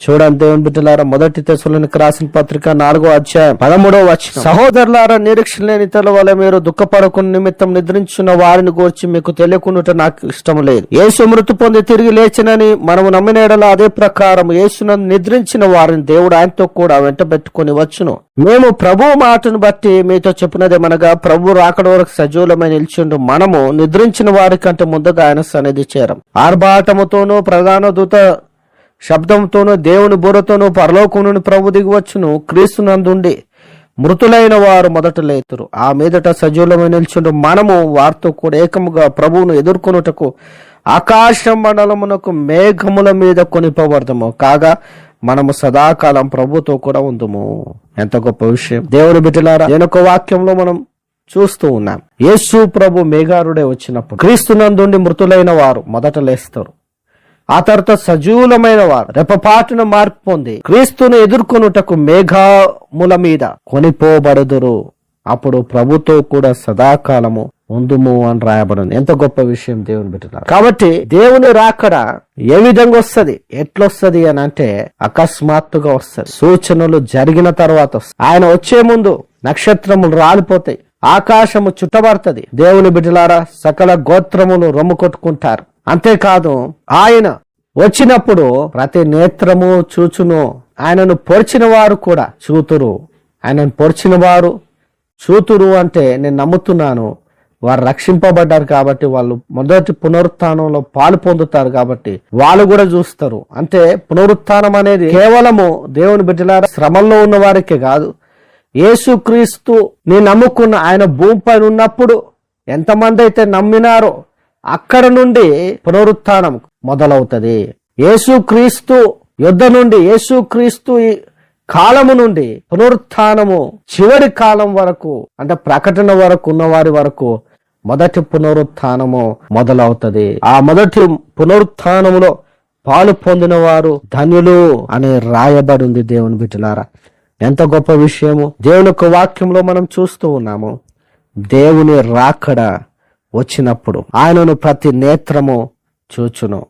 చూడండి దేవుని బిడ్డలారా మొదటి తెశలోనికి రాసిన పత్రిక నాలుగో అధ్యాయం పదమూడవ వచ్చిన సహోదరులారా నిరీక్షణ లేని ఇతరుల వల్ల మీరు దుఃఖపడకుని నిమిత్తం నిద్రించిన వారిని గూర్చి మీకు తెలియకుండా నాకు ఇష్టం లేదు. యేసు మృతి పొంది తిరిగి లేచినని మనము నమ్మిన ఎడల అదే ప్రకారం యేసును నిద్రించిన వారిని దేవుడు ఆయనతో కూడా వెంట పెట్టుకుని వచ్చును. మేము ప్రభు మాటను బట్టి మీతో చెప్పినదేమనగా ప్రభు రాకడ వరకు సజీవులమై నిలిచిండు మనము నిద్రించిన వారి కంటే ముందుగా ఆయన సన్నిధి చేరం. ఆర్భాటముతోనూ ప్రధాన దూత శబ్దంతోనూ దేవుని బుర్రతోనూ పరలోకం నుండి ప్రభు దిగివచ్చును క్రీస్తునందుండి మృతులైన వారు మొదట లేతురు. ఆ మీదట సజీవులమై నిల్చుండు. మనము వారితో కూడా ఏకముగా ప్రభువును ఎదుర్కొనుటకు ఆకాశ మండలమునకు మేఘముల మీద కొనిపోబడతాము కాగా మనము సదాకాలం ప్రభుతో కూడా ఉందము. ఎంత గొప్ప విషయం. దేవుని బిడ్డలారా దేనొక వాక్యంలో మనం చూస్తూ ఉన్నాం. యేసు ప్రభు మేఘారుడే వచ్చినప్పుడు క్రీస్తునందుండి మృతులైన వారు మొదట లేస్తారు. ఆ తర్వాత సజీవులమైన వారు రెపపాటున మార్పు పొంది క్రీస్తును ఎదుర్కొనుటకు మేఘముల మీద కొనిపోబడుదురు. అప్పుడు ప్రభుతో కూడా సదాకాలము ఉందుము అని రాయబడింది. ఎంత గొప్ప విషయం దేవుని పెట్టినారు కాబట్టి దేవుని రాకడ ఏ విధంగా వస్తది? ఎట్లొస్తుంది అని అంటే అకస్మాత్తుగా వస్తది. సూచనలు జరిగిన తర్వాత ఆయన వచ్చే ముందు నక్షత్రములు రాలిపోతాయి. ఆకాశము చుట్టబడుతుంది. దేవుని బిడ్డలారా సకల గోత్రములు రొమ్ము కొట్టుకుంటారు. అంతేకాదు ఆయన వచ్చినప్పుడు ప్రతి నేత్రము చూచును. ఆయనను పొడిచిన వారు కూడా చూతురు. ఆయనను పొడిచిన వారు చూతురు అంటే నేను నమ్ముతున్నాను. వారు రక్షింపబడ్డారు కాబట్టి వాళ్ళు మొదటి పునరుత్నంలో పాలు పొందుతారు కాబట్టి వాళ్ళు కూడా చూస్తారు. అంటే పునరుత్నం అనేది కేవలము దేవుని బిడ్డలారా శ్రమంలో ఉన్న వారికే కాదు యేసుక్రీస్తు నీ నమ్ముకున్న ఆయన భూమిపైన ఉన్నప్పుడు ఎంతమంది అయితే నమ్మినారో అక్కడ నుండి పునరుత్థానం మొదలవుతుంది. యేసుక్రీస్తు యుద్ధ నుండి యేసుక్రీస్తు కాలము నుండి పునరుత్థానము చివరి కాలం వరకు అంటే ప్రకటన వరకు ఉన్న వారి వరకు మొదటి పునరుత్థానము మొదలవుతుంది. ఆ మొదటి పునరుత్నములో పాలు పొందిన వారు ధనులు అని రాయబడి ఉంది దేవుని బిడ్డలారా. ఎంత గొప్ప విషయము. దేవుని యొక్క వాక్యంలో మనం చూస్తూ ఉన్నాము. దేవుని రాకడ వచ్చినప్పుడు ఆయనను ప్రతి నేత్రము చూచును.